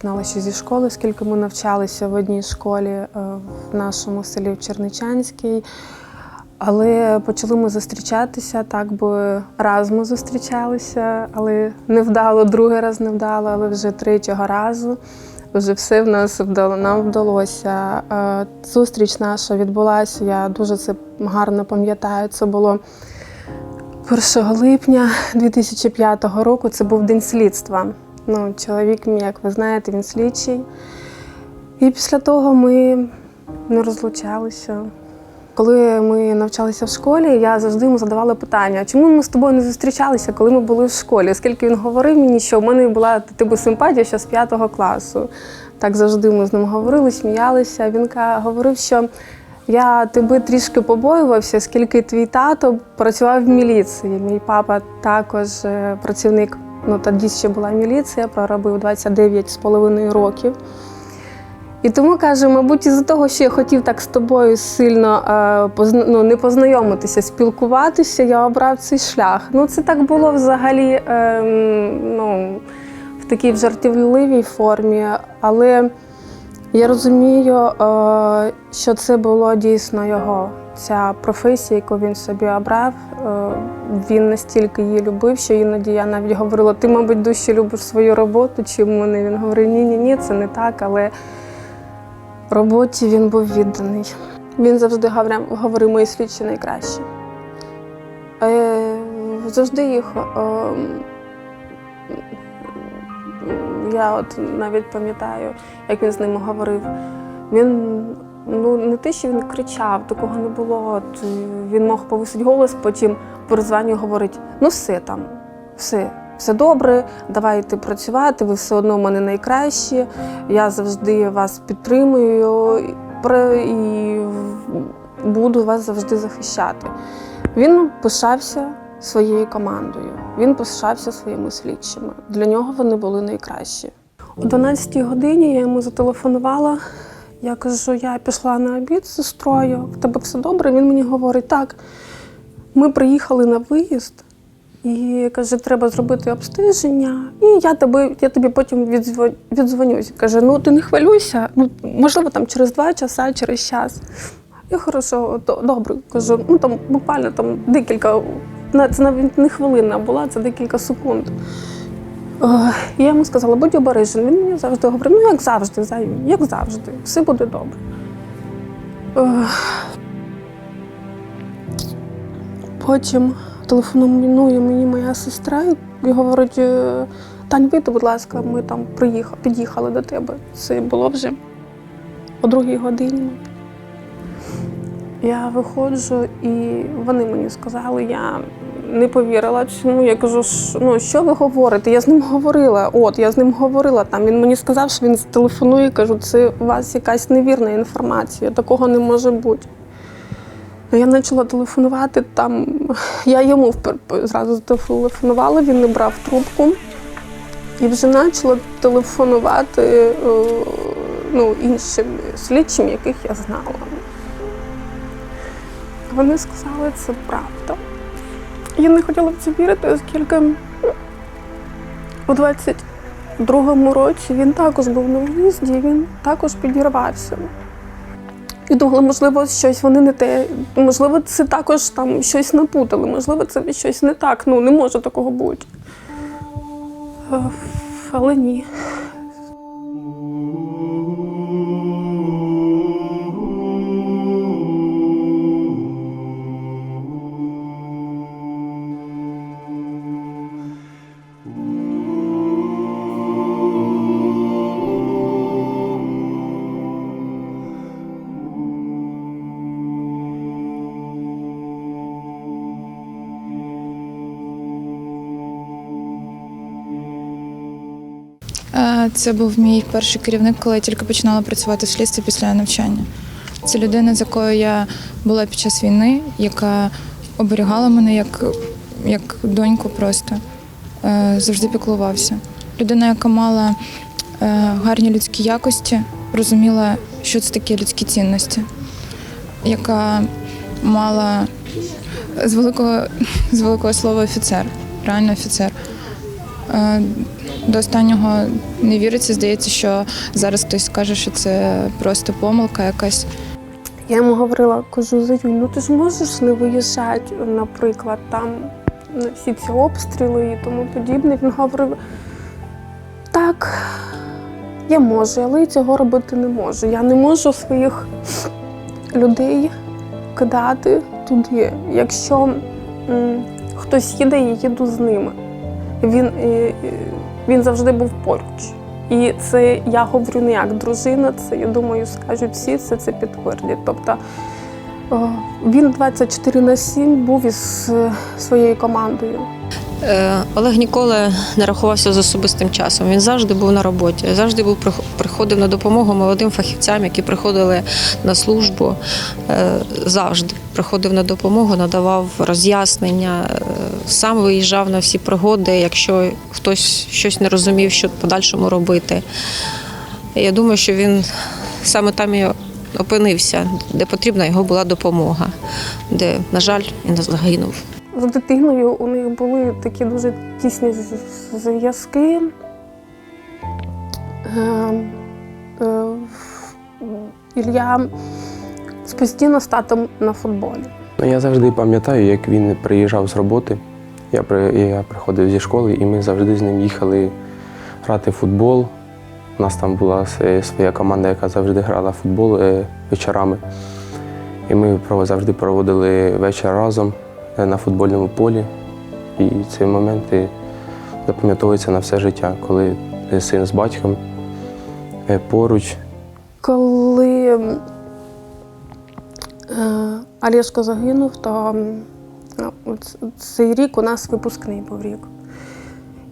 знала ще зі школи, скільки ми навчалися в одній школі е, в нашому селі в Черничанській. Але почали ми зустрічатися, так би раз ми зустрічалися, але не вдало, другий раз не вдало, але вже третього разу вже все в нас вдало, нам вдалося. Е, Зустріч наша відбулася, я дуже це гарно пам'ятаю. Це було 1 липня 2005 року. Це був день слідства. Ну, чоловік мій, як ви знаєте, він слідчий. І після того ми не розлучалися. Коли ми навчалися в школі, я завжди йому задавала питання, чому ми з тобою не зустрічалися, коли ми були в школі? Оскільки він говорив мені, що в мене була типу симпатія ще з п'ятого класу. Так завжди ми з ним говорили, сміялися. Він говорив, що я тебе трішки побоювався, оскільки твій тато працював в міліції. Мій папа також е, працівник, ну тоді ще була міліція, проробив 29 з половиною років. І тому каже, мабуть, із-за того, що я хотів так з тобою сильно е, ну, не познайомитися, спілкуватися, я обрав цей шлях. Ну, це так було взагалі е, ну, в такій жартівливій формі, але я розумію, е, що це було дійсно його. Ця професія, яку він собі обрав, е, він настільки її любив, що іноді я навіть говорила: ти, мабуть, дужче любиш свою роботу, чим мене. Він говорив, ні, ні, це не так, але роботі він був відданий. Він завжди говорив, мої слідчі найкращі. Е, завжди їх. Е, я от навіть пам'ятаю, як він з ними говорив. Він ну не те, що він кричав, такого не було. Е, він мог повисити голос, потім перезванює говорить: ну все там, все, все добре, давайте працювати, ви все одно в мене найкращі. Я завжди вас підтримую і буду вас завжди захищати. Він пишався своєю командою, він пишався своїми слідчими. Для нього вони були найкращі. О 12 годині я йому зателефонувала. Я кажу, я пішла на обід з сестрою, в тебе все добре. Він мені говорить, так, ми приїхали на виїзд, і каже, треба зробити обстеження, і я тобі, я тобі потім віддзвон- віддзвонюсь. Каже, ну ти не хвилюйся, ну можливо, там через два часа, через час. Я хорошо, до- добре. Кажу, ну там буквально там декілька, це навіть не хвилина була, це декілька секунд. Я йому сказала, будь обережний. Він мені завжди говорить, ну як завжди, заю, як завжди, все буде добре. Потім телефонує мені моя сестра і говорить: е, Тань, вийди, будь ласка, ми там приїхали, під'їхали до тебе. Це було вже о другій годині. Я виходжу, і вони мені сказали, я не повірила. Чому я кажу, ну що ви говорите? Я з ним говорила. От я з ним говорила. Там він мені сказав, що він телефонує. Кажу, це у вас якась невірна інформація. Такого не може бути. Я почала телефонувати там. Я йому зразу зателефонувала, він не брав трубку. І вже почала телефонувати е, ну, іншим слідчим, яких я знала. Вони сказали, це правда. Я не хотіла в це вірити, оскільки у 22-му році він також був на виїзді, він також підірвався. І думала, можливо, щось вони не те, можливо, це також там щось напутали, можливо, це щось не так. Ну, не може такого бути. Е, Але ні. Це був мій перший керівник, коли я тільки починала працювати в слідстві після навчання. Це людина, з якою я була під час війни, яка оберігала мене як, як доньку просто, Е, завжди піклувався. Людина, яка мала е, гарні людські якості, розуміла, що це такі людські цінності, яка мала з великого, з великого слова офіцер, реально офіцер. Е, До останнього не віриться. Здається, що зараз хтось скаже, що це просто помилка якась. Я йому говорила, кажу, Заюнь, ну ти ж можеш не виїжджати, наприклад, там на всі ці обстріли і тому подібне. Він говорив, так, я можу, але цього робити не можу. Я не можу своїх людей кидати туди. Якщо м, хтось їде, я їду з ними. Він, е, е, він завжди був поруч. І це я говорю не як дружина, це я думаю, скажуть всі, це це підтвердять. Тобто він 24 на 7 був із е, своєю командою. Е, Олег ніколи не рахувався з особистим часом. Він завжди був на роботі, завжди був приходив на допомогу молодим фахівцям, які приходили на службу. Е, Завжди приходив на допомогу, надавав роз'яснення, е, сам виїжджав на всі пригоди, якщо хтось щось не розумів, що подальшому робити. Я думаю, що він саме там і опинився, де потрібна його була допомога, де, на жаль, він загинув. З дитиною у них були такі дуже тісні зв'язки. Е, е, Ілля постійно з татом на футболі. Ну, я завжди пам'ятаю, як він приїжджав з роботи. Я, я приходив зі школи, і ми завжди з ним їхали грати в футбол. У нас там була своя команда, яка завжди грала в футбол е, вечорами. І ми завжди проводили вечір разом на футбольному полі. І ці моменти запам'ятовуються на все життя, коли е, син з батьком е, поруч. Коли е, Олешко загинув, то ну, цей рік у нас випускний був рік.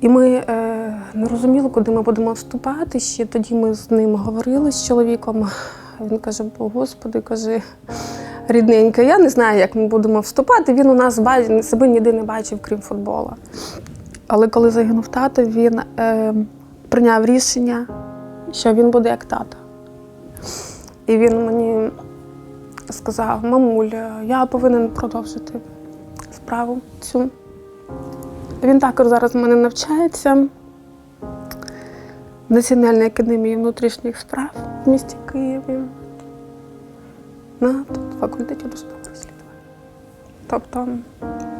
І ми е, не розуміли, куди ми будемо вступати. Ще тоді ми з ним говорили з чоловіком. Він каже: О, Господи, каже, рідненька, я не знаю, як ми будемо вступати. Він у нас себе ніде не бачив, крім футбола. Але коли загинув тато, він е, прийняв рішення, що він буде як тато. І він мені сказав: мамуль, я повинен продовжити справу цю. Він також зараз в мене навчається в Національній академії внутрішніх справ в місті Києві на факультеті досудового розслідування. Тобто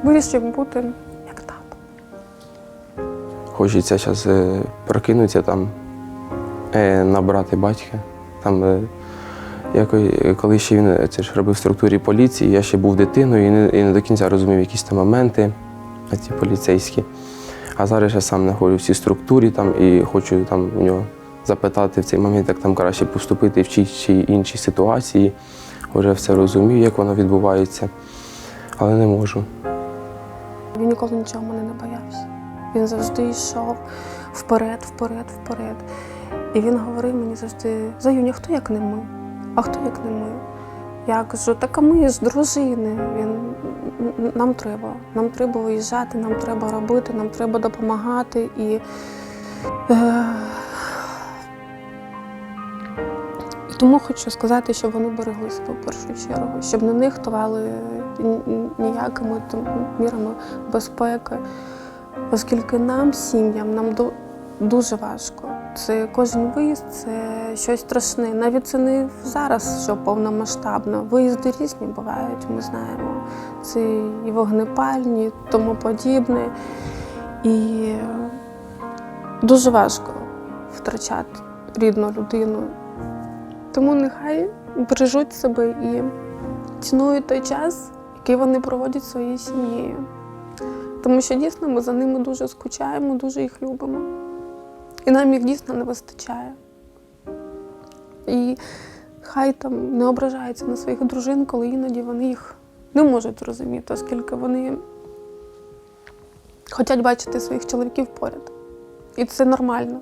вирішив бути як тато. Хочеться зараз прокинутися там, е, набрати батька. Там, е, коли ще він е, це ж робив в структурі поліції, я ще був дитиною і не, і не до кінця розумів якісь там моменти, ті поліцейські. А зараз я сам знаходжу в цій структурі там, і хочу там у нього запитати в цей момент, як там краще поступити в тій чи іншій ситуації. Вже все розумію, як воно відбувається, але не можу. Він ніколи нічого мене не боявся. Він завжди йшов вперед, вперед, вперед. І він говорив мені завжди: Заюня, хто як не ми? А хто як не ми? Я кажу, так а ми ж дружини. Він нам треба. Нам треба виїжджати, нам треба робити, нам треба допомагати. І, е, тому хочу сказати, щоб вони берегли себе в першу чергу, щоб не нехтували ні- ніякими мірами безпеки, оскільки нам, сім'ям, нам дуже важко. Це кожен виїзд це щось страшне. Навіть це не зараз, що повномасштабно. Виїзди різні бувають, ми знаємо. Це і вогнепальні, тому подібне. І дуже важко втрачати рідну людину. Тому нехай бережуть себе і цінують той час, який вони проводять своєю сім'єю. Тому що дійсно ми за ними дуже скучаємо, дуже їх любимо. І нам їх дійсно не вистачає. І хай там не ображаються на своїх дружин, коли іноді вони їх не можуть розуміти, оскільки вони хочуть бачити своїх чоловіків поряд. І це нормально.